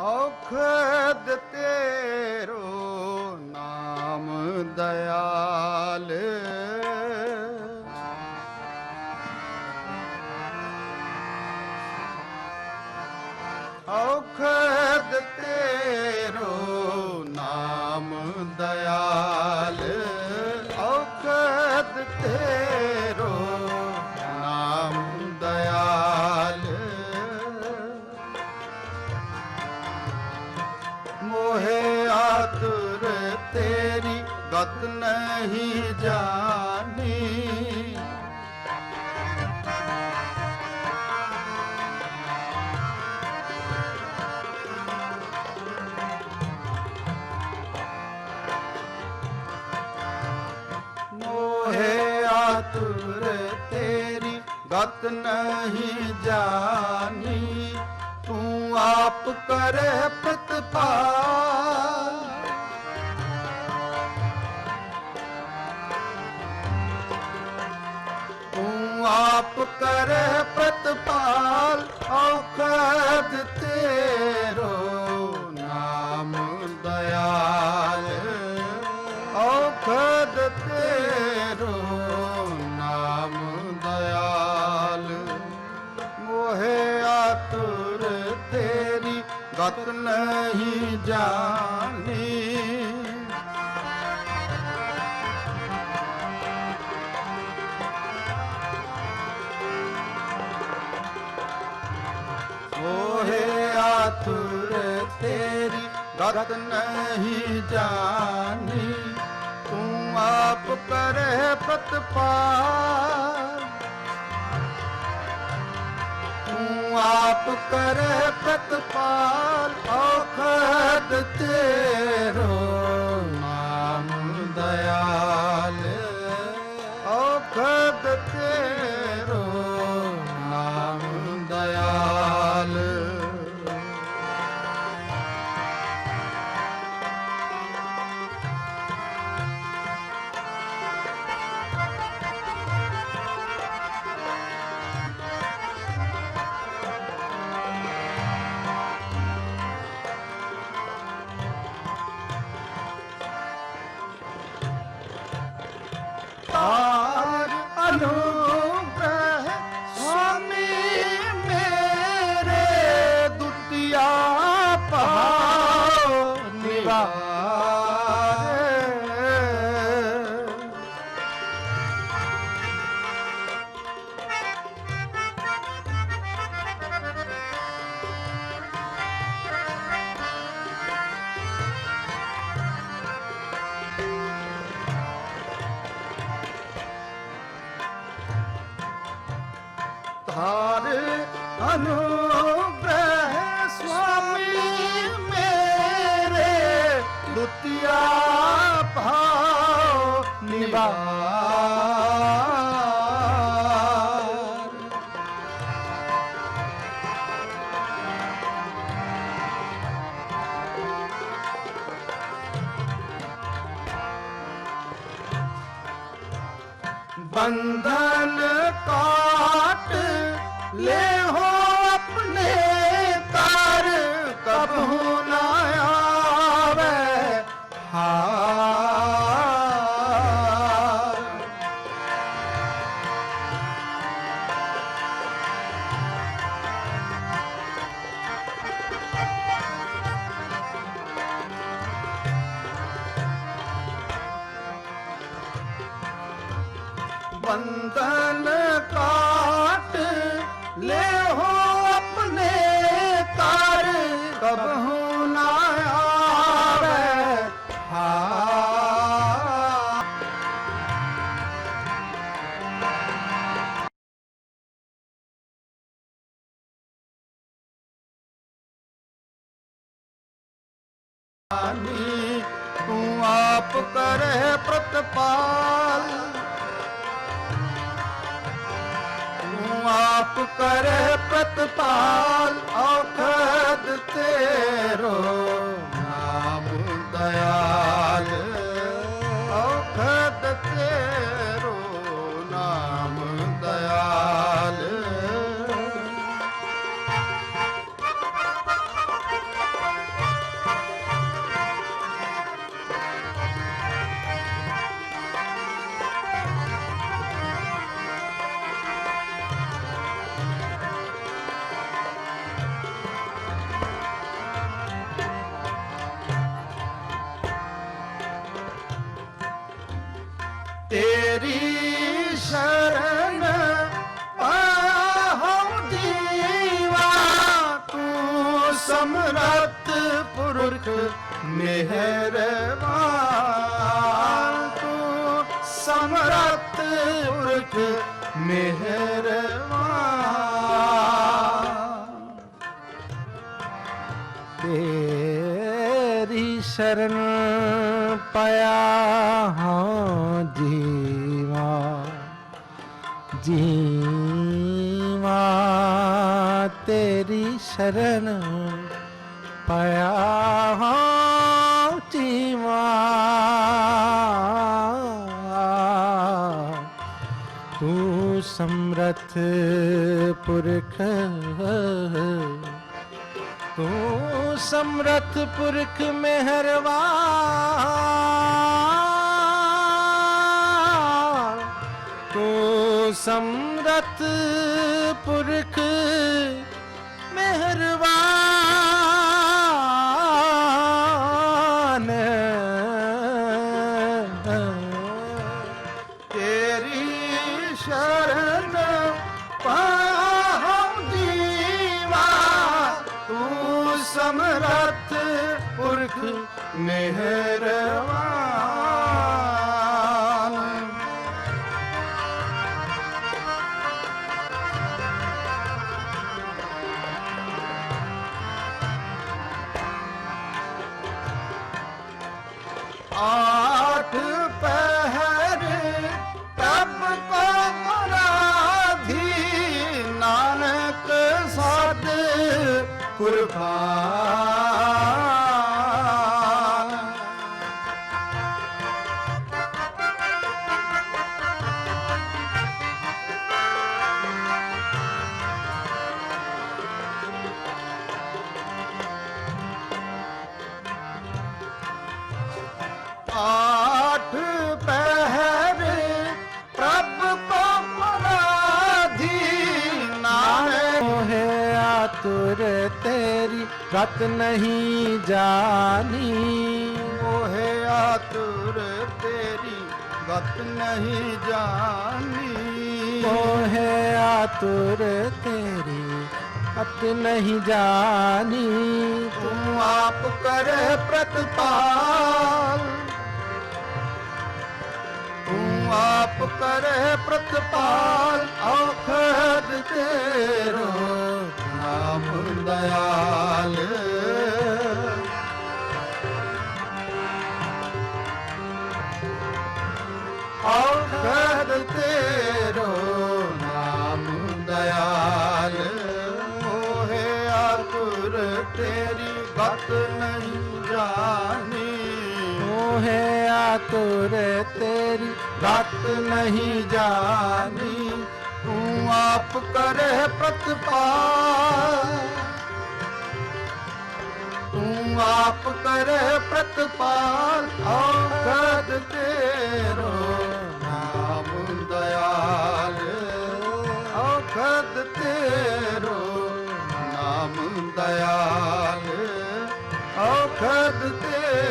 ਔਖਦ ਤੇਰੋ ਨਾਮ ਦਇਆਲ। ਨਹੀਂ ਜਾਣੀ। ਮੋਹਿ ਆਤੁਰ ਤੇਰੀ ਗਤ ਨਹੀਂ ਜਾਣੀ। ਤੂੰ ਆਪ ਕਰੇ ਪ੍ਰਤਪਾਲ। ਤੂੰ ਆਪ ਕਰੇ ਪ੍ਰਤਪਾਲ, ਔਖਦ ਤੇਰੋ ਨਾਮ ਦਇਆਲ। ਔਖਦ ਤੇਰੋ ਨਾਮ ਦਇਆਲ। ਮੋਹਿ ਆਤੁਰ ਤੇਰੀ ਗਤ ਨਹੀਂ ਜਾਣੀ। ਮੋਹਿ ਆਤੁਰ ਤੇਰੀ, ਗਤ ਨਹੀਂ ਜਾਣੀ। ਤੂੰ ਆਪ ਕਰੇ ਪ੍ਰਤਪਾਲ। ਤੂੰ ਆਪ ਕਰੇ ਪ੍ਰਤਪਾਲ। ਔਖਦ ਤਾਰ ਧਾਰ ਅਨੁਗ੍ਰਹ ਸੁਆਮੀ ਮੇਰੇ ਦੁਤੀਆ ਭਾਉ ਨਿਵਾਰ ਬੰਧਨ ਕਾਟ ਲੈ ਹੋ ਆਪਣੇ ਕਰ ਕਬਹੂ ਨਾ ਆਵੇ। ਹਾਰ ਬੰਧਨ ਤੂੰ ਆਪ ਕਰੇ ਪ੍ਰਤਪਾਲ। ਤੂੰ ਆਪ ਕਰੇ ਪ੍ਰਤਪਾਲ ਔਖਦ ਤੇਰੋ। ਸਮਰੱਥ ਪੁਰਖ ਮਿਹਰਬਾਨ ਤੂੰ ਸਮਰੱਥ ਪੁਰਖ ਮਿਹਰਬਾਨ ਤੇਰੀ ਸ਼ਰਨ ਪਾਇਆ ਹਾਂ ਜੀਵਾ ਜੀਵਾ ਤੇਰੀ ਸ਼ਰਨ ਪਾਇਆ ਹਾਂ ਜੀਵਾ ਤੂੰ ਸਮਰਥ ਪੁਰਖ ਤੂੰ ਸਮਰਥ ਪੁਰਖ ਮਿਹਰਬਾਨ। ਤੂੰ ਸਮਰਥ ਪੁਰਖ ਮਿਹਰਬਾਨ। ਪੁਰਖ ਮਿਹਰਬਾਨ आठ ਤੁਰ ਤੇਰੀ ਰਤ ਨਹੀਂ ਜਾਣੀ। ਮੋਹੇ ਆਤੁਰ ਤੇਰੀ ਗਤ ਨਹੀਂ ਜਾਣੀ। ਮੋਹੇ ਆਤੁਰ ਤੇਰੀ ਅਤ ਨਹੀਂ ਜਾਣੀ। ਤੂੰ ਆਪ ਕਰ ਪ੍ਰਤਪਾਲ। ਤੂੰ ਆਪ ਕਰ ਪ੍ਰਤਪਾਲ। ਔਖਦ ਤੇਰੋ ਤੇਰੀ ਬਤ ਨਹੀਂ ਜਾਣੀ। ਮੋਹੇ ਆਤੁਰ ਤੇਰੀ ਬਤ ਨਹੀਂ ਜਾਣੀ। ਤੂੰ ਆਪ ਕਰੇ ਪ੍ਰਤਪਾਲ। ਤੂੰ ਆਪ ਕਰੇ ਪ੍ਰਤਪਾਲ। ਖਤ ਤੇ